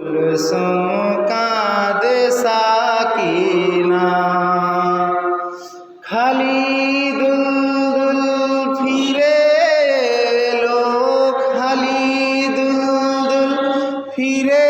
কুলসুম কাঁদে সাকিনা খালি দুলদুল ফিরে এলো খালি দুলদুল ফিরে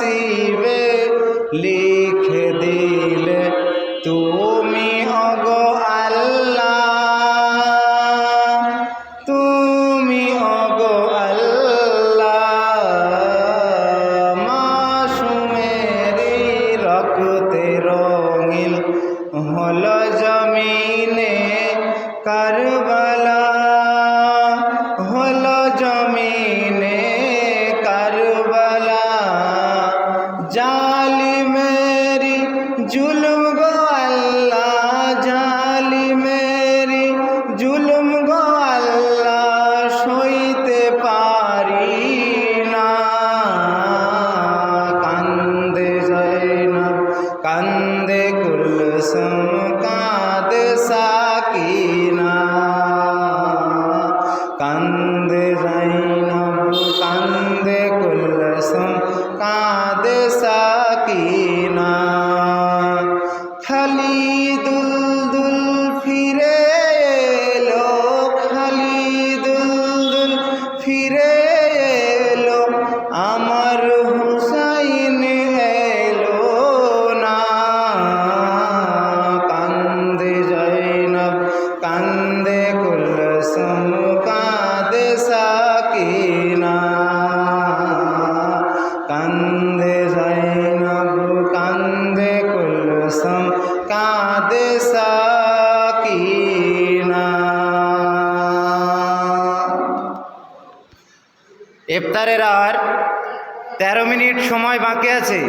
নসিবে লিখে দিলে তুমি অগো আল্লাহ। তুমি অগো আল্লাহ। মাসুমেরি রক্তে রঙিল হল জমিনে কারবালা গুলো I'm ইফতারের আর তেরো মিনিট সময় বাকি আছে।